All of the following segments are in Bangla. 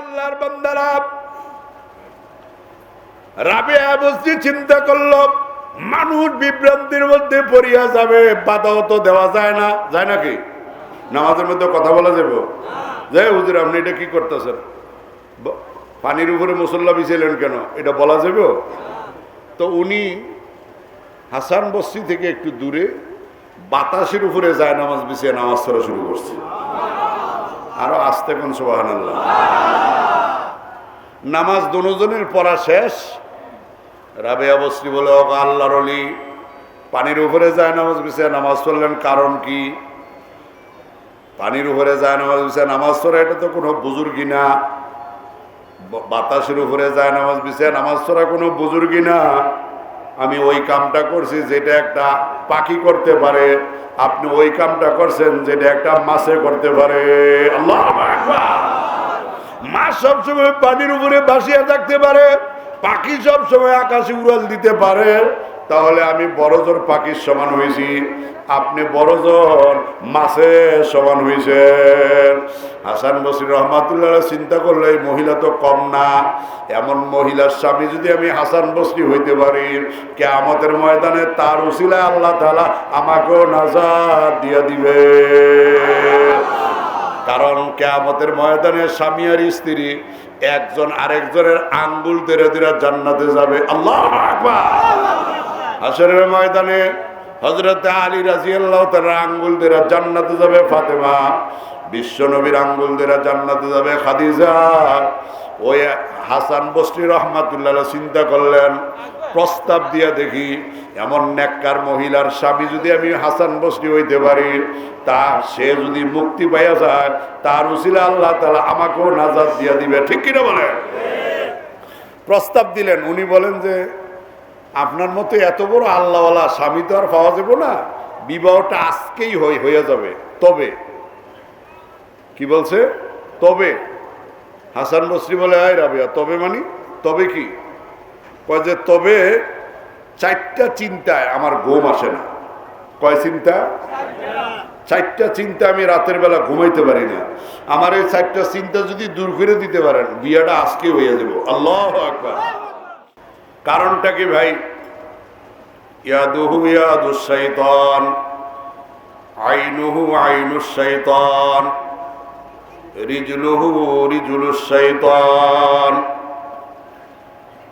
আল্লাহর বান্দারা। রাবেয়া বসছি চিন্তা করল, মানুষ বিভ্রান্তির মধ্যে পড়িয়া যাবে, বাধাও তো দেওয়া যায় না। যায় নাকি? নামাজের মধ্যে কথা বলা যাবে। যে হুজুর, আপনি এটা কি করতেছেন? পানির উপরে মুসল্লা বিছাইলেন কেন? এটা বলা যাবে? তো উনি হাসান বস্তি থেকে একটু দূরে বাতাসের উপরে যায় নামাজ বিছিয়ে নামাজ পড়া শুরু করছে। আরও আসতে কোন সোহান নামাজ দুজনের পড়া শেষ। রাবেয়া বস্রি বলে ও আল্লাহর অলি পানির উপরে যায় নামাজ বিছিয়ে নামাজ পড়লেন কারণ কি? পানির উপরে যায় নামাজ বিছিয়ে নামাজ পড়া, এটা তো কোনো বুজুর্গি না। বাতাসের উপরে যায় নামাজ বিছিয়ে নামাজ পড়া কোনো বুজুর্গি না। আমি ওই কামটা করছি যেটা একটা পাখি করতে পারে। আপনি ওই কামটা করছেন যেটা একটা মাছে করতে পারে। আল্লাহ মাছ সবসময় পানির উপরে ভাসিয়া থাকতে পারে। পাখি সবসময় আকাশে উড়াল দিতে পারে। তাহলে আমি বড়জোর পাখির সমান হয়েছি। আপনি বড়জন মাছের সমান হয়েছেন। হাসান বসির রহমাতুল্লাহ চিন্তা করলে এই মহিলা তো কম না। এমন মহিলার স্বামী যদি আমি হাসান বসরি হইতে পারি কে আমাদের ময়দানে তার উসিলায় আল্লাহ তালা আমাকেও নাজাদ দিয়ে দিবে। কারণ কেয়ামতের ময়দানে স্বামী আর স্ত্রী, একজন আরেকজনের আঙ্গুল ধরে ধরে জান্নাতে যাবে। আল্লাহ হাসরের ময়দানে হজরত আলী রাজি আল্লাহ তার আঙ্গুল ধরে জান্নাতে যাবে ফাতেমা। বিশ্ব নবীর আঙ্গুল ধরে জান্নাতে যাবে খাদিজা। ওই হাসান বস্তি রহমাতুল্লাহ চিন্তা করলেন, প্রস্তাব দিয়ে দেখি এমন নেককার মহিলার স্বামী যদি আমি হাসান বস্তি হইতে পারি, তা সে যদি মুক্তি পাইয়া যায়, তার উচিলা আল্লাহ তালা আমাকেও নাজাদ দিয়া দিবে। ঠিক কিনা বলেন? প্রস্তাব দিলেন। উনি বলেন যে আপনার মতো এত বড় আল্লাহওয়ালা স্বামী তো আর পাওয়া যাবে না। বিবাহটা আজকেই হয়ে যাবে। তবে, কি বলছে? তবে, হাসান বসরি বলে, আয় রাবিয়া, তবে মানি? তবে কি? কয় যে, তবে চারটা চিন্তায় আমার ঘুম আসে না। কয় চিন্তা? চারটা চিন্তা আমি রাতের বেলা ঘুমাইতে পারি না। আমার এই চারটা চিন্তা যদি দূর করে দিতে পারেন, বিয়াটা আজকে হয়ে যাব। আল্লাহ আকবার। কারণটা কি ভাই? ইয়াদুহু ইয়াদু শাইতান আইনুহু আইনু শাইতান রিজলুহু রিজুলু শাইতান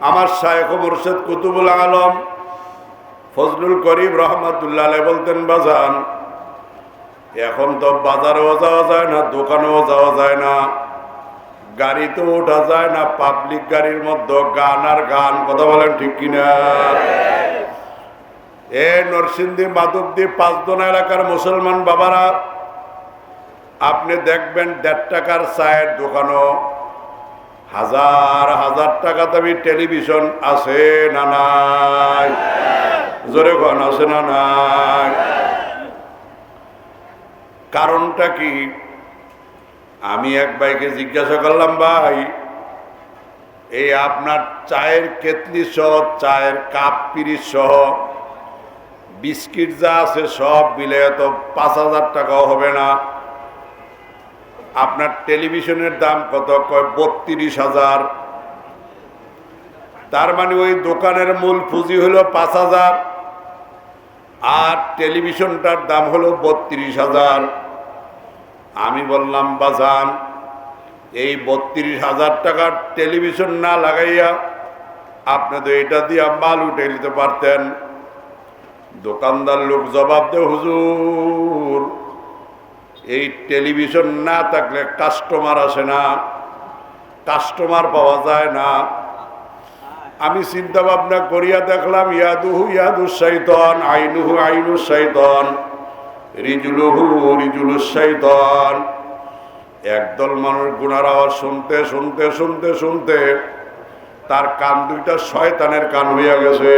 আমার শায়েখ মুর্শেদ কুতুবুল আলম ফজলুল করিম রহমতুল্লাহ বলতেন, বাজান, এখন তো বাজারেও যাওয়া যায় না, দোকানেও যাওয়া যায় না। গাড়িতেও ওঠা যায় না পাবলিক গাড়ির মধ্যে গান আর গান, কথা বলেন ঠিক কিনা? এ নরসিংদী, মাধবদী, পাঁচদোনা এলাকার মুসলমান বাবারা, আপনি দেখবেন দেড় টাকার চায়ের দোকানও হাজার হাজার টাকা দামি টেলিভিশন আছে না নাই? জোরে আছে না নাই? কারণটা কি? আমি এক ভাইকে জিজ্ঞাসা করলাম, ভাই, এই আপনার চায়ের কেতলি সহ, চায়ের কাপ পিরিচ সহ, বিস্কিট যা আছে সব মিলে তো পাঁচ হাজার টাকাও হবে না। আপনার টেলিভিশনের দাম কত? কয়, বত্রিশ হাজার। তার মানে ওই দোকানের মূল পুঁজি হলো পাঁচ হাজার, আর টেলিভিশনটার দাম হলো বত্রিশ হাজার। আমি বললাম, বাজান, এই বত্রিশ হাজার টাকার টেলিভিশন না লাগাইয়া আপনি তো এটা দিয়ে মাল উঠে নিতে পারতেন। দোকানদার লোক জবাব দে হুজুর, এই টেলিভিশন না থাকলে কাস্টমার আসে না, কাস্টমার পাওয়া যায় না। আমি চিন্তা ভাবনা করিয়া দেখলাম, ইয়াদুহু ইয়াদু শৈতন, আইনুহু আইনু শৈতন। একদল মানুষ গুনার আওয়াজ শুনতে শুনতে শুনতে শুনতে তার কান দুইটা শয়তানের কান হইয়া গেছে।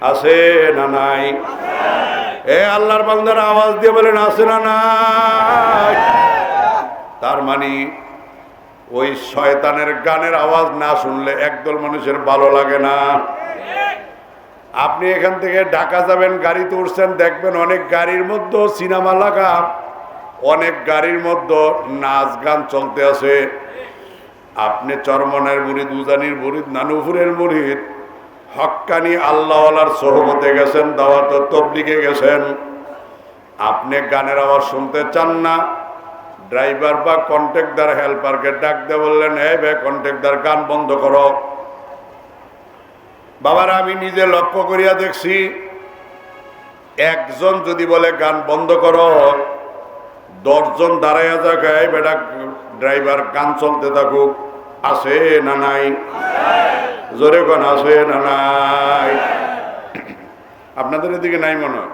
আছে না নাই? এ আল্লাহর বান্দার আওয়াজ দিয়ে বলেন, আছে না নাই? তার মানে ওই শয়তানের গানের আওয়াজ না শুনলে একদল মানুষের ভালো লাগে না। আপনি এখান থেকে ঢাকা যাবেন, গাড়িতে উঠছেন, দেখবেন অনেক গাড়ির মধ্যে সিনেমা লাগা, অনেক গাড়ির মধ্যে নাচ গান চলতে আছে। আপনি চরমনের মুরিদ, উজানির মুরিদ, নানুপুরের মুরিদ হক্কানি আল্লাহওয়ালার সহমতে গেছেন, দাওয়াত তবলিগে গেছেন। আপনি গানের আওয়াজ শুনতে চান না, ড্রাইভার বা কন্ট্রাক্টর, হেল্পারকে ডাক দিয়ে বললেন এই বে, কন্ট্রাক্টর, গান বন্ধ করো। বাবারা, আমি নিজে লক্ষ্য করিয়া দেখছি, একজন যদি বলে, গান বন্ধ করো, দশজন দাঁড়াইয়া এই বেটা ড্রাইভার, গান চলতে থাকুক। আছে না নাই? জোরে কোন, আছে না নাই? আপনাদের এদিকে নাই মনে হয়?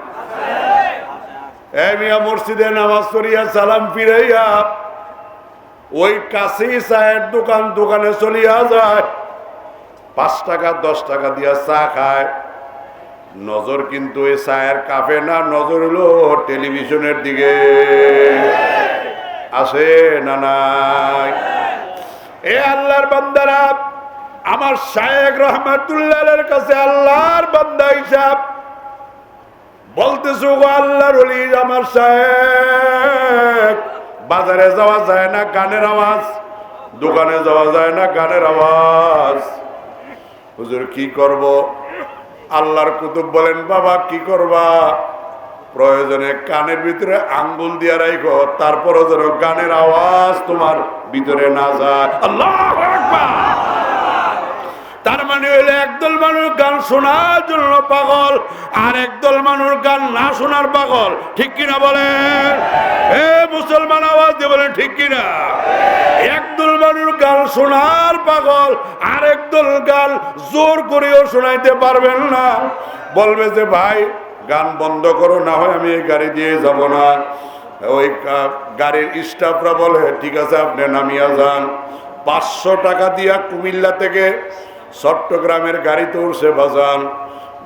নামাজ সালাম ওই কাছেই চায়ের দোকান, দোকানে চলিয়া যায়। পাঁচ টাকা, দশ টাকা দিয়া চা খায়। নজর কিন্তু এই চায়ের কাপে না, নজর হলো টেলিভিশনের দিকে। আছে না নাই? এ আল্লাহর বান্দারা, আমার শায়েক রহমাতুল্লাহের কাছে আল্লাহর বান্দা হিসাব। বলতেছো আল্লাহর আমার শায়েক। বাজারে যাওয়া যায় না, গানের আওয়াজ। দোকানে যাওয়া যায় না, গানের আওয়াজ। হুজুর, কি করব? আল্লাহর কুতুব বলেন, বাবা, কি করবা? প্রয়োজনে কানের ভিতরে আঙ্গুল দিয়া রাখো তারপরও যেন গানের আওয়াজ তোমার ভিতরে না যায়। আল্লাহ তার মানে হইলে, একদল মানুষ গান শোনার জন্য পাগল, আর একদল মানুষ গান না শোনার পাগল। ঠিক কিনা বলেন? এ মুসলমান আওয়াজ দিয়ে বলেন, ঠিক কিনা? শোনার পাগল আর একদল গান জোর করেও শোনাইতে পারবেন না। বলবে যে, ভাই, গান বন্ধ করো, না হয় আমি এই গাড়ি দিয়ে যাব না। ওই গাড়ির স্টাফরা বলে, ঠিক আছে, আপনি নামিয়া যান। পাঁচশো টাকা দিয়া কুমিল্লা থেকে চট্টগ্রামের গাড়িতে উঠছে বাজান।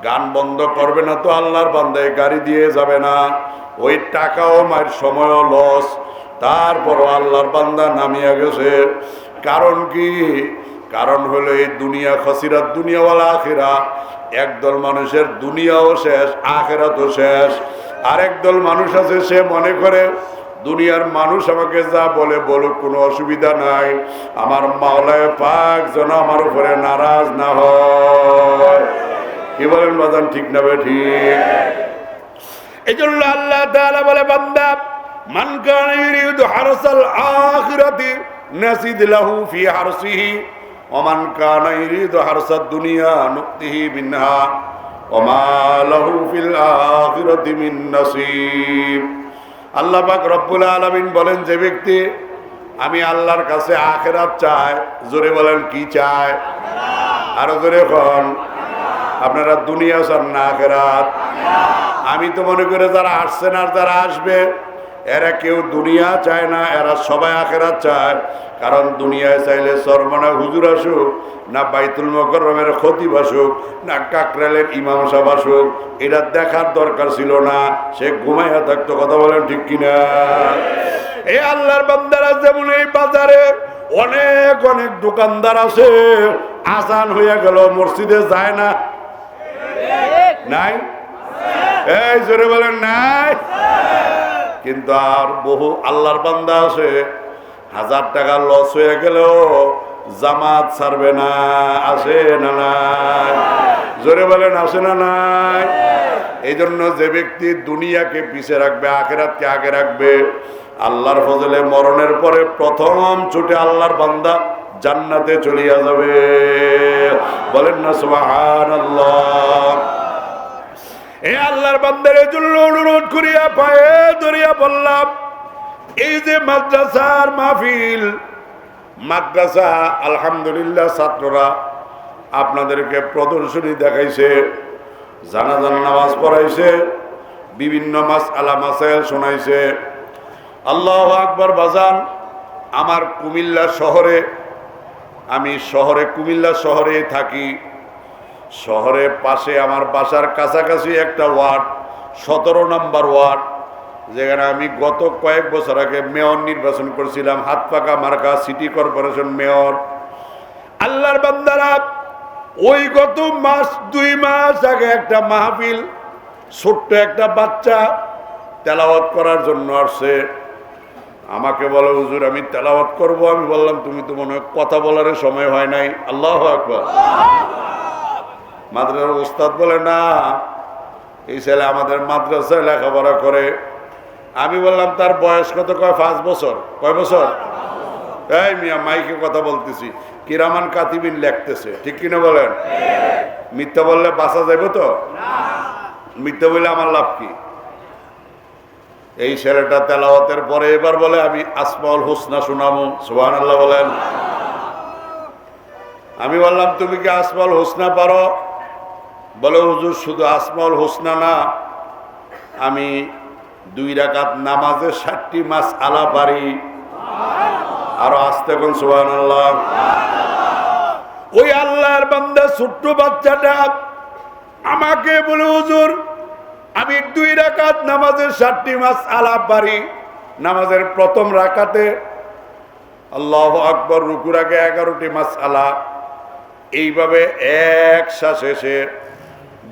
গান বন্ধ করবে না তো আল্লাহর বান্দায় গাড়ি দিয়ে যাবে না। ওই টাকাও মায়ের সময়ও লস তারপরও আল্লাহর বান্দা নামিয়া গেছে। কারণ কি? কারণ হলো এই দুনিয়া খসিরাত, দুনিয়াওয়ালা আখেরা। একদল মানুষের দুনিয়াও শেষ আখেরা তো শেষ। আরেক দল মানুষ আছে, সে মনে করে, দুনিয়ার মানুষ আমাকে যা বলে বলুক, কোনো অসুবিধা নাই। আমার মাওলায় পাক যেন আমার উপরে নারাজ না হয়। কি বলেন বাদান ঠিক না বে ঠিক? এই জন্য আল্লাহ বলে, বান্দা, মান কানা ইউরিদু হারসাল আখিরাতি ফি দুনিয়া আল্লাহ আলামিন বলেন, যে ব্যক্তি, আমি আল্লাহর কাছে আখেরাত চাই, জোরে বলেন কি চায় আরও জোরে কন। আপনারা দুনিয়া চান না আখেরাত? আমি তো মনে করে যারা আসছেন আর যারা আসবে এরা কেউ দুনিয়া চায় না এরা সবাই আখেরাত চায়। কারণ দুনিয়ায় চাইলে সরমনা হুজুর আসুক না বাইতুল মকরমের খতিব আসুক না কাকরালের ইমাম সাহেব আসুক এটা দেখার দরকার ছিল না। সে ঘুমাইয়া থাকতো কথা বলেন ঠিক কিনা? এই আল্লাহর বান্দারা যেমন এই বাজারে অনেক অনেক দোকানদার আছে আসান হইয়া গেল মসজিদে যায় না? নাই? এই জোরে বলেন নাই? কিন্তু আর বহু আল্লাহর বান্দা আছে। হাজার টাকা লস হয়ে গেলেও জামাত ছাড়বে না আসে না নাই? জোরে বলেন আসে না নাই? এই জন্য যে ব্যক্তি দুনিয়াকে পিছে রাখবে, আখেরাতকে আগে রাখবে, আল্লাহর ফজলে মরণের পরে প্রথম ছুটে আল্লাহর বান্দা জান্নাতে চলিয়া যাবে। বলেন না, সুবহানাল্লাহ। এ আল্লাহর বান্দারের জন্য অনুরোধ করিয়া পায়ে ধরিয়া বললাম, এই যে মাদ্রাসার মাহফিল, মাদ্রাসা, আলহামদুলিল্লাহ ছাত্ররা আপনাদেরকে প্রদর্শনী দেখাইছে, জানাজান নামাজ পড়াইছে, বিভিন্ন মাস আলা মাসাইল শোনাইছে। আল্লাহ আকবর বাজান, আমার কুমিল্লা শহরে, আমি শহরে, কুমিল্লা শহরে থাকি। শহরের পাশে আমার বাসার কাছাকাছি একটা ওয়ার্ড, সতেরো নম্বর ওয়ার্ড, যেখানে আমি গত কয়েক বছর আগে মেয়র নির্বাচন করেছিলাম হাত পাকা মার্কা সিটি কর্পোরেশন মেয়র। আল্লাহর বান্দারা, ওই গত মাস, দুই মাস আগে একটা মাহফিল, ছোট্ট একটা বাচ্চা তেলাওয়াত করার জন্য আসছে। আমাকে বলো, হুজুর, আমি তেলাওয়াত করব। আমি বললাম, তুমি তো মনে হয় কথা বলার সময় হয় নাই। আল্লাহ আকবর। মাদ্রাসার ওস্তাদ বলে, না, এই ছেলে আমাদের মাদ্রাসায় লেখাপড়া করে। আমি বললাম, তার বয়স কত? কয়, পাঁচ বছর। কয়, বছর? এই মিয়া, মাইকে কথা বলতেছি। কিরামান কাতিবিন লেখতেছে, ঠিক কিনা বলেন? মিথ্যা বললে বাঁচা যাবে তো? মিথ্যা বললে আমার লাভ কি? এই ছেলেটা তেলাওয়াতের পরে এবার বলে, আমি আসমাউল হোসনা শুনামু। সুবাহ আল্লাহ বলেন। আমি বললাম, তুমি কি আসমাউল হোসনা পারো? বলে, হুজুর, শুধু আসমাউল হোসনা না, আমি দুই রাকাত নামাজে ষাটটি মাস আলা পারি। আরও আসতে কোন সুবাহ আল্লাহ ওই আল্লাহর বান্দা ছোট্ট বাচ্চাটা আমাকে বলে, হুজুর, আমি দুই রাকাত নামাজের ষাটটি মাস আলাপ পারি। নামাজের প্রথম রাকাতে আল্লাহ আকবর, রুকুর আগে এগারোটি মাস আলা। এইভাবে এক শ্বাসে সে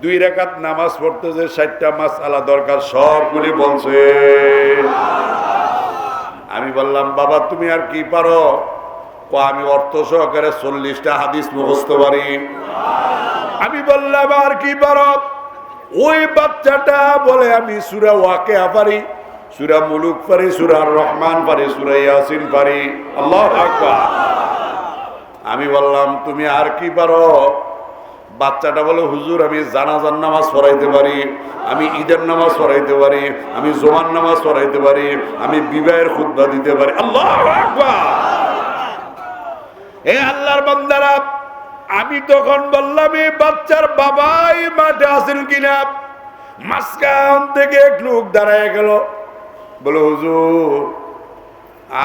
দুই রেখাত নামাজ পড়তে যে ষাটটা মাস আলা দরকার, সবগুলি বলছে। আমি বললাম, বাবা, তুমি আর কি পারো? আমি অর্থ সহকারে চল্লিশটা হাদিস মুখস্থ পারি আমি বললাম, আর কি পারো? ওই বাচ্চাটা বলে, আমি সুরা ওয়াকে পারি, সুরা মুলুক পারি, সুরা রহমান পারি, সুরা ইয়াসিন পারি। আল্লাহ আমি বললাম, তুমি আর কি পারো? বাচ্চাটা বলে, হুজুর, আমি জানাজার নামাজ পড়াইতে পারি, আমি ঈদের নামাজ পড়াইতে পারি, আমি জোমান নামাজ পড়াইতে পারি, আমি বিবাহের খুদ্া দিতে পারি। আল্লাহ এ আল্লাহর বান্দারা, আমি তখন বললাম এই বাচ্চার বাবাই মাঠে আছেন কিনা? মাঝখান থেকে এক লোক দাঁড়ায় গেল, বলে, হুজুর,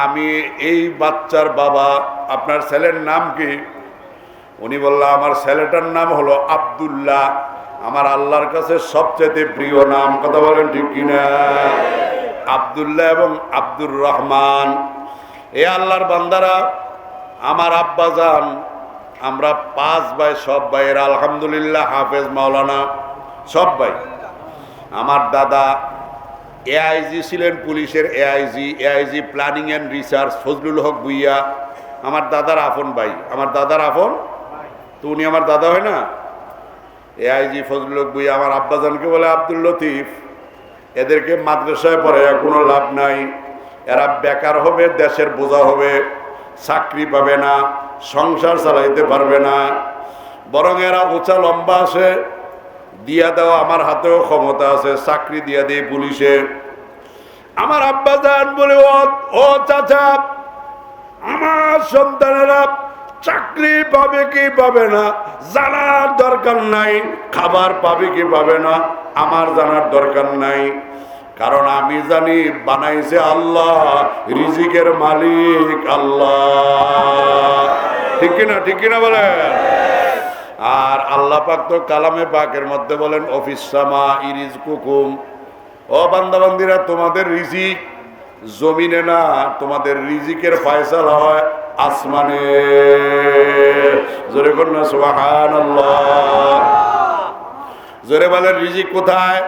আমি এই বাচ্চার বাবা, আপনার ছেলের নাম কি? উনি বলল, আমার ছেলেটার নাম হলো আবদুল্লাহ। আমার আল্লাহর কাছে সবচেয়ে প্রিয় নাম। কথা বলেন ঠিক কিনা? আব্দুল্লাহ এবং আব্দুর রহমান। এ আল্লাহর বান্দারা, আমার আব্বা যান আমরা পাঁচ ভাই, সব ভাইয়ের, আলহামদুলিল্লাহ, হাফেজ মাওলানা, সব ভাই। আমার দাদা এআইজি ছিলেন পুলিশের AIG AIG planning and research, Fazlul Haque Bhuiyan. আমার দাদার আপন ভাই, আমার দাদার আপন তো উনি আমার দাদা হয় না? এআইজি ফজলুল হক ভুইয়া আমার আব্বাজানকে বলে আব্দুল লতিফ। এদেরকে মাদ্রাসায় পড়ে কোনো লাভ নাই। এরা বেকার হবে, দেশের বোঝা হবে, চাকরি পাবে না, সংসার চালাইতে পারবে না। বরং এরা উঁচা লম্বা আছে, দিয়া দেওয়া আমার হাতেও ক্ষমতা আছে, চাকরি দিয়া দেয় পুলিশে। আমার আব্বা যান বলে ও চাচা, আমার সন্তানেরা চাকরি পাবে কি পাবে না, জানার দরকার নাই, খাবার পাবে কি পাবে না, আমার জানার দরকার নাই। কারণ আমি জানি বানাইছে আল্লাহ, রিজিকের মালিক আল্লাহ। ঠিক কিনা ঠিক কিনা বলেন? আর আল্লাহ পাক তো কালামে পাকের মধ্যে বলেন, অফিস সামা ইরিজ কুকুম ও বান্দাবান্দিরা, তোমাদের রিজিক জমিনে না, তোমাদের রিজিকের ফয়সালা হয়। আসমানে। জোরে কন্যা সুবাহান জোরে বলেন, রিজিক কোথায়?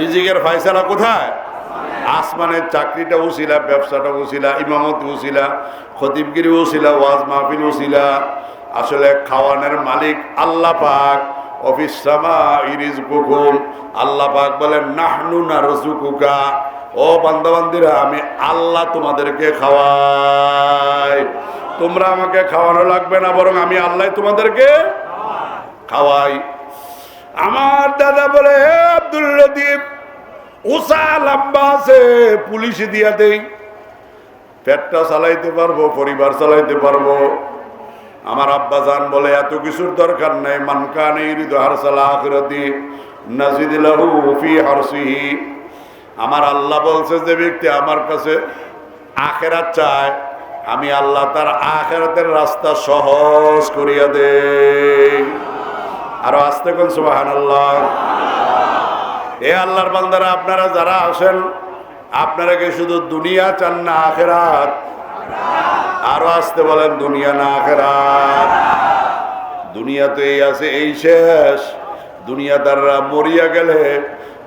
রিজিকের ফয়সালা কোথায়? আসমানের চাকরিটা উছিলা ব্যবসাটা উছিলা ইমামত উছিলা খতিবগিরি উছিলা ওয়াজ মাহফিল উছিলা আসলে খাওয়ানোর মালিক আল্লাহ পাক। অফিস সামা ইরিজ কুকুম আল্লাহ পাক বলেন, নাহনু না রসুকুকা ও বান্দাবান্দিরা, আমি আল্লাহ তোমাদেরকে খাওয়াই। তোমরা আমাকে খাওয়ানো লাগবে না, বরং আমি আল্লাহ তোমাদেরকে খাওয়াই। আমার দাদা বলে আব্দুল লতিফ, উষা লম্বা আছে, পুলিশ দিয়া দেই। পেটটা চালাইতে পারব, পরিবার চালাইতে পারব। আমার আব্বা জান বলে, এত কিছুর দরকার নাই মানকা নেই হৃদয় সালা আখরতি নাজিদিলাহু ফি হারসিহি। আমার আল্লাহ বলছে যে ব্যক্তি আমার কাছে আখেরাত চায়, আমি আল্লাহ তার আখেরাতের রাস্তা সহজ করিয়া দে আরও আসতে কোন সুবাহান আল্লাহ এ আল্লাহর বান্দারা, আপনারা যারা আসেন আপনারা কি শুধু দুনিয়া চান না আখেরাত? আরও আসতে বলেন, দুনিয়া না আখেরাত? দুনিয়া তো এই আছে, এই শেষ। দুনিয়াদাররা মরিয়া গেলে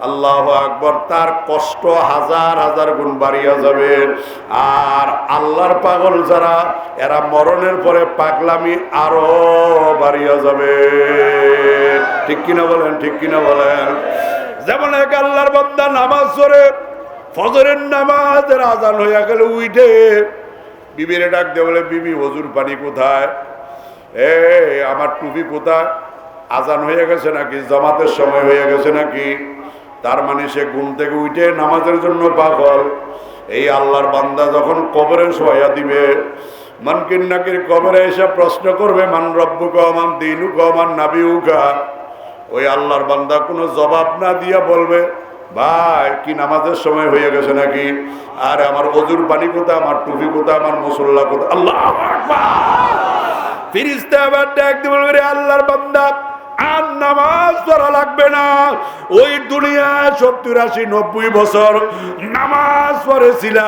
আল্লাহ আকবর, তার কষ্ট হাজার হাজার গুণ বাড়িয়া যাবে। আর আল্লাহর পাগল যারা, এরা মরণের পরে পাগলামি আরও বাড়িয়া যাবে। ঠিক কিনা বলেন, ঠিক কিনা বলেন? যেমন এক আল্লাহর বান্দা নামাজ পড়ে, ফজরের নামাজের আজান হইয়া গেলে উইঠে, বিবিরে ডাক দিয়ে বলে, বিবি, হজুর পানি কোথায়? এ, আমার টুপি কোথায়? আজান হয়ে গেছে নাকি? জমাতের সময় হয়ে গেছে নাকি? তার মানে সে ঘুম থেকে উঠে নামাজের জন্য পাগল। এই আল্লাহর বান্দা যখন কবরে শোয়া দিবে মানকিন নাকির কবরে এসে প্রশ্ন করবে, মান রব্বু কমান দিনু কমান নাবিউকা? ওই আল্লাহর বান্দা কোনো জবাব না দিয়া বলবে, ভাই, কি নামাজের সময় হয়ে গেছে নাকি? আর, আমার অজুর পানি কোথায়? আমার টুপি কোথায়? আমার মুসল্লা কোথায়? আল্লাহ ফিরিস্তা আবার ডাক বলবে আল্লাহর বান্দা আর নামাজ পড়া লাগবে না। ওই দুনিয়া সত্তর আশি নব্বই বছর নামাজ পড়েছিলা,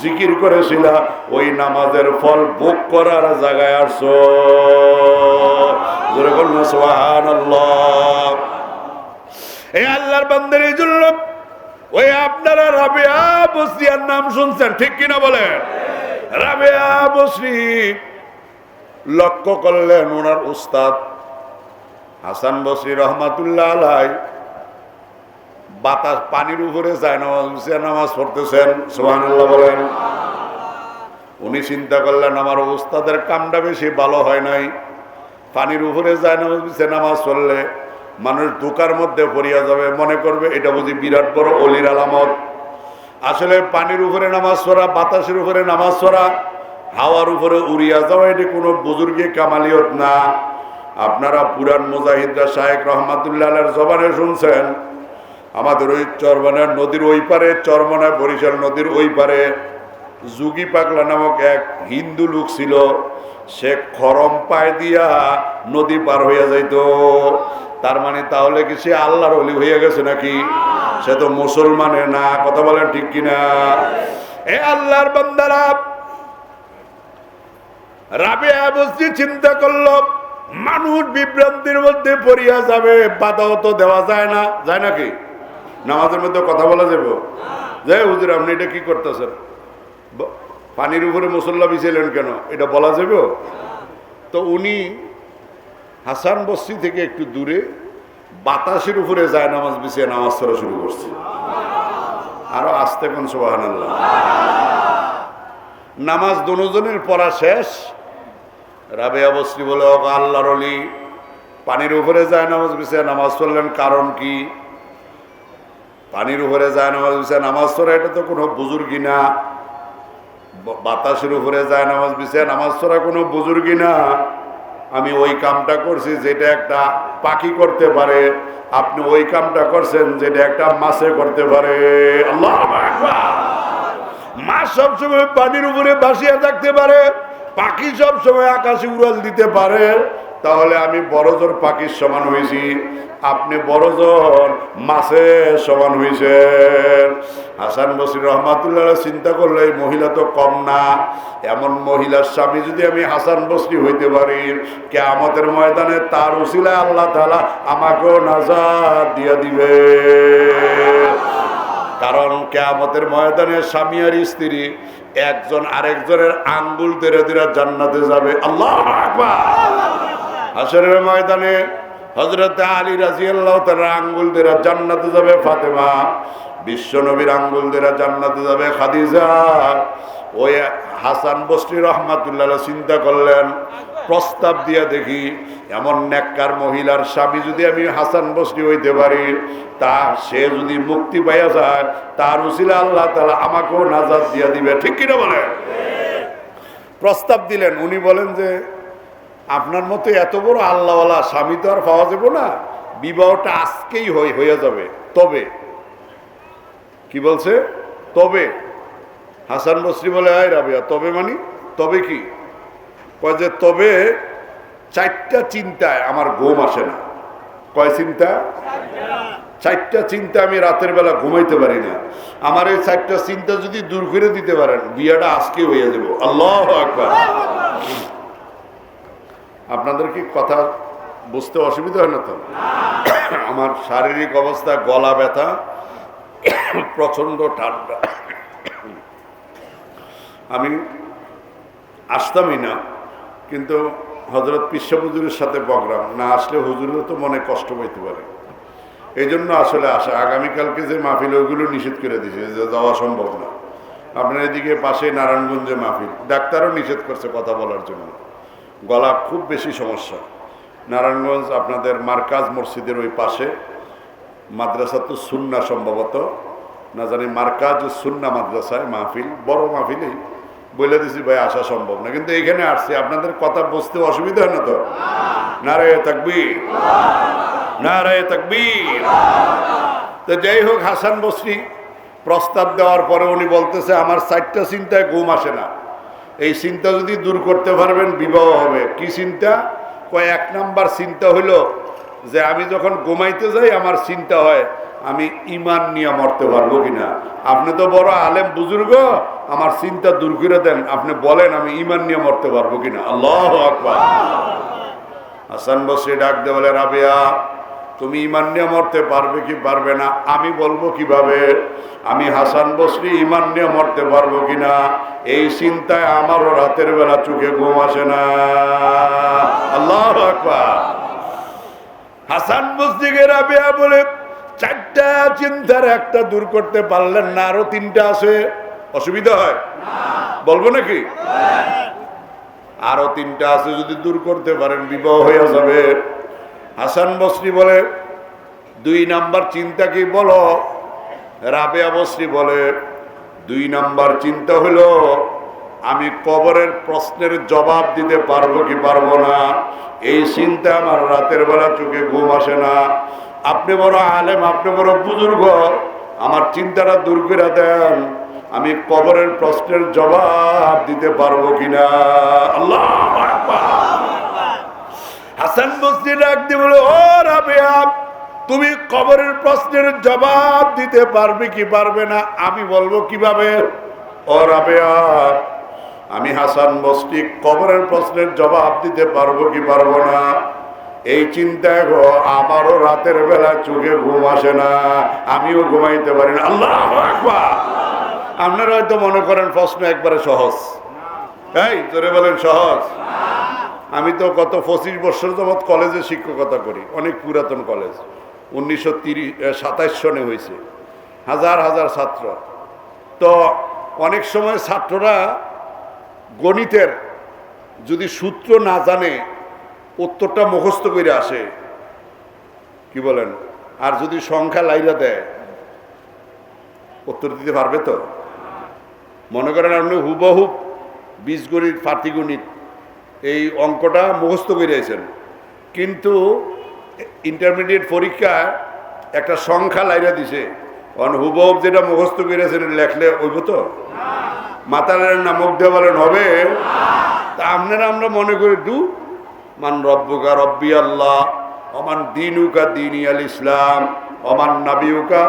জিকির করেছিলা, ওই নামাজের ফল ভোগ করার জায়গায় জন্য ওই আপনারা নাম শুনছেন, ঠিক কিনা বলেন? লক্ষ্য করলেন ওনার উস্তাদ হাসান বসরি রহমাতুল্লাহ আলাই, বাতাস পানির উপরে যায়, নামাজ নামাজ পড়তেছেন সোহানুল্লাহ বলেন। উনি চিন্তা করলেন, আমার ওস্তাদের কামটা বেশি ভালো হয় নাই। পানির উপরে যায়, নামাজ নামাজ পড়লে মানুষ দুকার মধ্যে পড়িয়া যাবে। মনে করবে, এটা বুঝি বিরাট বড় অলির আলামত। আসলে পানির উপরে নামাজ পড়া, বাতাসের উপরে নামাজ পড়া, হাওয়ার উপরে উড়িয়া যাওয়া, এটি কোনো বুজুর্গে কামালিয়ত না। আপনারা পুরান মুজাহিদরা শাহেক রহমাতুল্লাহ জবানে শুনছেন, আমাদের ওই চরমনার নদীর ওই পারে চরমনায় বরিশাল নদীর ওই পারে, যুগি পাগলা নামক এক হিন্দু লোক ছিল, সে খরম পায় দিয়া নদী পার হইয়া যাইত। তার মানে তাহলে কি সে আল্লাহর অলি হইয়া গেছে নাকি? সে তো মুসলমানে না, কথা বলেন ঠিক কিনা? এ আল্লাহর বান্দারা রাবে চিন্তা করল মানুষ বিভ্রান্তির মধ্যে পড়িয়া যাবে, বাধাও তো দেওয়া যায় না। যায় নাকি নামাজের মধ্যে কথা বলা যাবে। যে, হুজুর, আপনি এটা কি করতেছেন? পানির উপরে মুসল্লা বিছাইলেন কেন? এটা বলা যাবে? তো উনি হাসান বস্তি থেকে একটু দূরে বাতাসের উপরে যায় নামাজ বিছিয়ে নামাজ পড়া শুরু করছে। আরও আসতে কোন সোহান নামাজ দুজনের পড়া শেষ রাবেয়া বস্রি বলে ও আল্লাহর অলি পানির উপরে যায় নামাজ বিছিয়ে নামাজ পড়লেন কারণ কি? পানির উপরে যায় নামাজ বিছিয়ে নামাজ পড়া এটা তো কোনো বুজুর্গি না। বাতাসের উপরে যায় নামাজ বিছিয়ে নামাজ পড়া কোনো বুজুর্গি না। আমি ওই কামটা করছি যেটা একটা পাখি করতে পারে। আপনি ওই কামটা করছেন যেটা একটা মাছে করতে পারে। আল্লাহ মাছ সবসময় পানির উপরে ভাসিয়া থাকতে পারে। পাখি সব সময় আকাশে উড়াল দিতে পারে, তাহলে আমি বড়জোর পাখির সমান হয়েছি। আপনি বড়জন মাছের সমান হয়েছেন। হাসান বসির রহমাতুল্লাহ চিন্তা করলে এই মহিলা তো কম না। এমন মহিলার স্বামী যদি আমি হাসান বসরি হইতে পারি কে আমাদের ময়দানে তার উসিলায় আল্লাহ তালা আমাকেও নাজাদ দিয়ে দিবে। কারণ কেয়ামতের ময়দানে স্বামী আর স্ত্রী একজন আরেকজনের আঙ্গুল তেরে তেরে জান্নাতে যাবে। আল্লাহ হাসরের ময়দানে হজরত আলী রাজি আল্লাহ আঙ্গুল দেরা জান্নাতে যাবে ফাতেমা। বিশ্ব নবীর আঙ্গুল দেরা জান্নাতে যাবে খাদিজা। ওই হাসান বস্তি রহমাতুল্লাহ চিন্তা করলেন প্রস্তাব দিয়ে দেখি, এমন নেককার মহিলার স্বামী যদি আমি হাসান বসরি হইতে পারি, তা সে যদি মুক্তি পাইয়া যায়, তার উচিলা আল্লাহ তালা আমাকেও নাজাদ দিয়া দিবে। ঠিক কিনা বলেন? প্রস্তাব দিলেন, উনি বলেন যে, আপনার মতো এত বড় আল্লাহওয়ালা স্বামী তো আর পাওয়া যাবে না। বিবাহটা আজকেই হয়ে হয়ে যাবে। তবে। কি বলছে? তবে। হাসান বসরি বলে, আয় রাবিয়া, তবে মানি? তবে কি? কয় যে, তবে চারটা চিন্তায় আমার ঘুম আসে না। কয় চিন্তা? চারটা চিন্তা আমি রাতের বেলা ঘুমাইতে পারি না। আমার এই চারটা চিন্তা যদি দূর করে দিতে পারেন, বিয়েটা আজকে হয়ে যাব। আল্লাহ আকবার। আপনাদের কি কথা বুঝতে অসুবিধা হয় না তো? আমার শারীরিক অবস্থা, গলা ব্যথা, প্রচণ্ড ঠান্ডা। আমি আসতামই না। কিন্তু হজরত পিসা হুজুরের সাথে প্রোগ্রাম না আসলে হুজুরেরও তো মনে কষ্ট পাইতে পারে। এই জন্য আসলে আসা আগামীকালকে যে মাহফিল, ওইগুলো নিষেধ করে দিয়েছে যে যাওয়া সম্ভব না। আপনার এদিকে পাশে নারায়ণগঞ্জে মাহফিল। ডাক্তারও নিষেধ করছে কথা বলার জন্য। গলা খুব বেশি সমস্যা। নারায়ণগঞ্জ আপনাদের মার্কাজ মসজিদের ওই পাশে। মাদ্রাসা তো সুন্না সম্ভবত। না জানি মার্কাজ সুন্না মাদ্রাসায় মাহফিল, বড় মাহফিলেই বলে দিছি, ভাই, আসা সম্ভব না। কিন্তু এখানে আসছে, আপনাদের কথা বুঝতে অসুবিধা হয় না তো? না রে তাকবীর। না রে তাকবীর। তো যাই হোক, হাসান বসরি প্রস্তাব দেওয়ার পরে উনি বলতেছে, আমার চারটা চিন্তায় ঘুম আসে না। এই চিন্তা যদি দূর করতে পারবেন, বিবাহ হবে। কি চিন্তা? কয়, এক নাম্বার চিন্তা হইল যে, আমি যখন ঘুমাইতে যাই, আমার চিন্তা হয় আমি ইমান নিয়ে মরতে পারব কিনা? আপনি তো বড় আলেম বুজুর্গ, আমার চিন্তা দূর করে দেন। আপনি বলেন, আমি ইমান নিয়ে মরতে পারব কিনা? আল্লাহ আকবার। হাসান বসে ডাক দে বলে, রাবিয়া, তুমি ইমান নিয়ে মরতে পারবে কি পারবে না? আমি বলব কীভাবে? আমি হাসান বসরি ইমান নিয়ে মরতে পারব কিনা? এই চিন্তায় আমারও রাতের বেলা চোখে ঘুম আসে না। আল্লাহ আকবার। হাসান বসরিকে রাবিয়া বলে চারটা চিন্তার একটা দূর করতে পারলেন না, আরও তিনটা আছে। অসুবিধা হয়? বলব নাকি? আরও তিনটা আছে যদি দূর করতে পারেন, বিবাহ হয়ে যাবে। হাসান বসরি বলে, দুই নাম্বার চিন্তা কি বলো? রাবেয়া বসরি বলে, দুই নাম্বার চিন্তা হলো আমি কবরের প্রশ্নের জবাব দিতে পারব কি পারব না? এই চিন্তা আমার রাতের বেলা চোখে ঘুম আসে না। আপনি বড় আলেম, আপনি বড় বুজুর্গ, আমার চিন্তাটা দূর করে দেন। আমি কবরের প্রশ্নের জবাব দিতে পারব কিনা? আল্লাহ হাসান বস্তি ডাক বলে, ও রাবেয়া, তুমি কবরের প্রশ্নের জবাব দিতে পারবে কি পারবে না? আমি বলব কীভাবে? ও রাবেয়া, আমি হাসান বস্তি কবরের প্রশ্নের জবাব দিতে পারব কি পারব না? এই চিন্তায় গো আমারও রাতের বেলা চোখে ঘুম আসে না, আমিও ঘুমাইতে পারি না। আল্লাহ আপনারা হয়তো মনে করেন প্রশ্ন একবারে সহজ। এই তোরে বলেন সহজ। আমি তো গত পঁচিশ বছর যাবৎ কলেজে শিক্ষকতা করি, অনেক পুরাতন কলেজ। উনিশশো তিরিশ সাতাইশ সনে হয়েছে। হাজার হাজার ছাত্র। তো অনেক সময় ছাত্ররা গণিতের যদি সূত্র না জানে উত্তরটা মুখস্থ করে আসে। কি বলেন? আর যদি সংখ্যা লাইরা দেয়, উত্তর দিতে পারবে তো? মনে করেন আপনি হুবহুব বীজগণিত, পাটিগণিত, এই অঙ্কটা মুখস্থ করেছেন কিন্তু ইন্টারমিডিয়েট পরীক্ষায় একটা সংখ্যা লাইরা দিছে। কারণ হুবহুব যেটা মুখস্থ করেছেন লেখলে ওইব তো? মাতালের নামক দিয়ে বলেন, হবে? তা আপনারা আমরা মনে করি দু মান রব্বুকা রব্বি আল্লাহ অমান দিনুকা দিন আল ইসলাম অমান নাবিউকা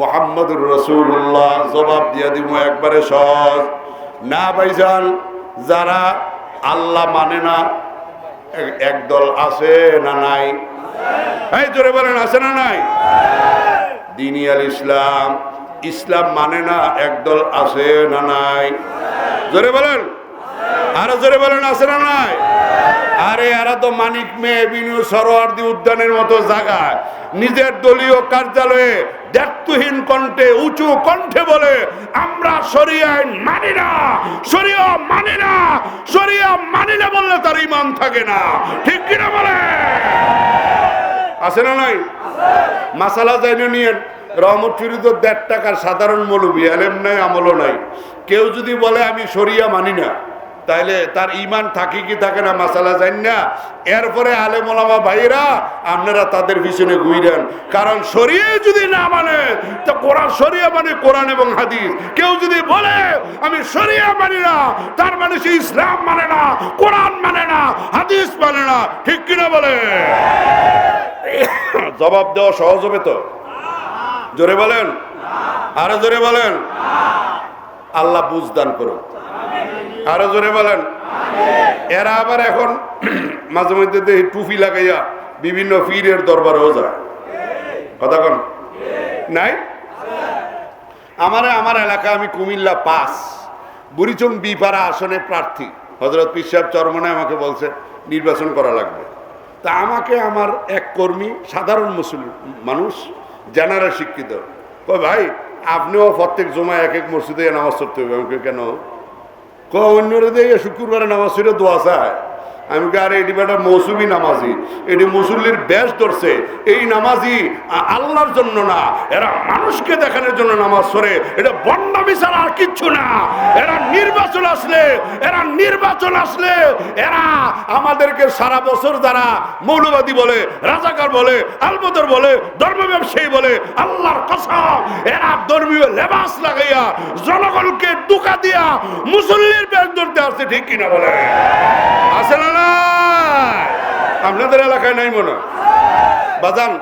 মোহাম্মদুর রসুল্লাহ জবাব দিয়া দিব একবারে সহজ। না ভাইজান, যারা আল্লাহ মানে না একদল আছে না নাই? এই জোরে বলেন, আছে না নাই? দিনী আল ইসলাম ইসলাম মানে না একদল আছে না নাই? জোরে বলেন? আরও জোরে বলেন, আছে না নাই? আরে, এরা তো মানিক মেয়ে, বিনু সরোয়ার্দি উদ্যানের মতো জায়গায় নিজের দলীয় কার্যালয়ে দায়িত্বহীন কণ্ঠে, উঁচু কণ্ঠে বলে, আমরা সরিয়ায় মানি না সরিয়া মানি না সরিয়া মানি না বললে তার ইমান থাকে না। ঠিক কিনা বলে? আছে না নাই? মাসালা যাইনে নিয়ে রহমত দেড় টাকার সাধারণ মৌলবী আলেম নাই, আমলও নাই। কেউ যদি বলে, আমি সরিয়া মানি না তাইলে তার ইমান থাকে কি থাকে না মাসালা জান না। এরপরে আলেম ওলামা ভাইরা, আপনারা তাদের পিছনে ঘুরেন কারণ সরিয়ে যদি না মানে তো কোরআন সরিয়া মানে কোরআন এবং হাদিস। কেউ যদি বলে, আমি সরিয়া মানি না তার মানে সে ইসলাম মানে না, কোরআন মানে না, হাদিস মানে না। ঠিক কিনা বলে? জবাব দেওয়া সহজ হবে তো? জোরে বলেন? আরও জোরে বলেন? আল্লাহ বুঝদান করুন আরও জোরে বলেন। এরা আবার এখন মাঝে মধ্যে টুপি লাগাইয়া বিভিন্ন পীরের দরবারেও যায়। কথা কন? নাই? আমার আমার এলাকা আমি কুমিল্লা পাস। বুড়িচং বিপাড়া আসনে প্রার্থী। হজরত পীর সাহেব চরমনে আমাকে বলছে, নির্বাচন করা লাগবে। তা আমাকে আমার এক কর্মী, সাধারণ মুসলিম মানুষ জানারা শিক্ষিত। ভাই, আপনিও প্রত্যেক জমায় এক এক মসজিদে নামাজ পড়তে হবে। আমাকে কেন? ক অন্যরা দিয়ে শুক্রবারে নামাজ পড়ে দোয়া চায়? আমি আরে এটি বেটা মৌসুমি নামাজি। এটি মুসল্লির বেশ ধরছে। এই নামাজি আল্লাহর জন্য না, এরা মানুষকে দেখানোর জন্য নামাজ পড়ে। এটা বন্ডামি ছাড়া আর কিচ্ছু না। এরা নির্বাচন আসলে, এরা নির্বাচন আসলে, এরা আমাদেরকে সারা বছর যারা মৌলবাদী বলে, রাজাকার বলে, আলবদর বলে, ধর্ম ব্যবসায়ী বলে, আল্লাহর কসম, এরা ধর্মীয় লেবাস লাগাইয়া, জনগণকে দুকা দিয়া মুসল্লির বেশ ধরতে আসছে, ঠিক কিনা বলে? আছে না নাই আপনাদের এলাকায় নাই মনে বাজান,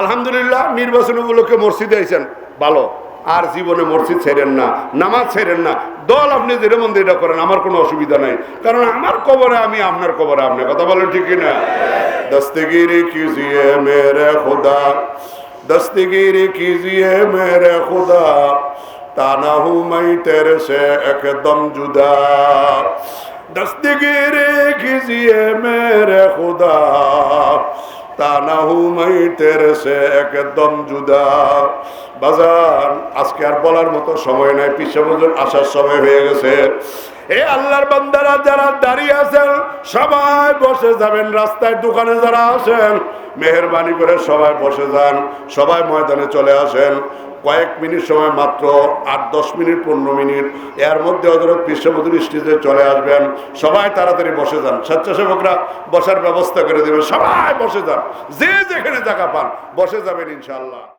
আলহামদুলিল্লাহ নির্বাচন উপলক্ষে মসজিদে আইসেন ভালো। আর জীবনে মসজিদ ছেড়েন না, নামাজ ছেড়েন না। দল আপনি যেরকম এটা করেন, আমার কোনো অসুবিধা নাই। কারণ আমার কবরে আমি, আপনার কবরে আপনি। কথা বলেন ঠিক না দস্তগিরি কিজিয়ে মেরে খোদা? দস্তগিরি কিজিয়ে মেরে খোদা? তা না হুমাই তেরে সে একদম জুদা। दस्तगिरी कीजिए मेरे खुदा ताना हूँ मैं तेरे से एकदम जुदा বাজার আজকে আর বলার মতো সময় নাই পিছিয়ে বছর আসার সময় হয়ে গেছে এ আল্লাহর বান্দারা যারা দাঁড়িয়ে আছেন সবাই বসে যাবেন রাস্তায় দোকানে যারা আছেন মেহরবানি করে সবাই বসে যান সবাই ময়দানে চলে আসেন কয়েক মিনিট সময় মাত্র, আট, দশ মিনিট, পনেরো মিনিট। এর মধ্যে হজরত বিশ্বপতির স্টেজে চলে আসবেন। সবাই তাড়াতাড়ি বসে যান। স্বেচ্ছাসেবকরা বসার ব্যবস্থা করে দেবেন। সবাই বসে যান। যে যেখানে জায়গা পান, বসে যাবেন ইনশাল্লাহ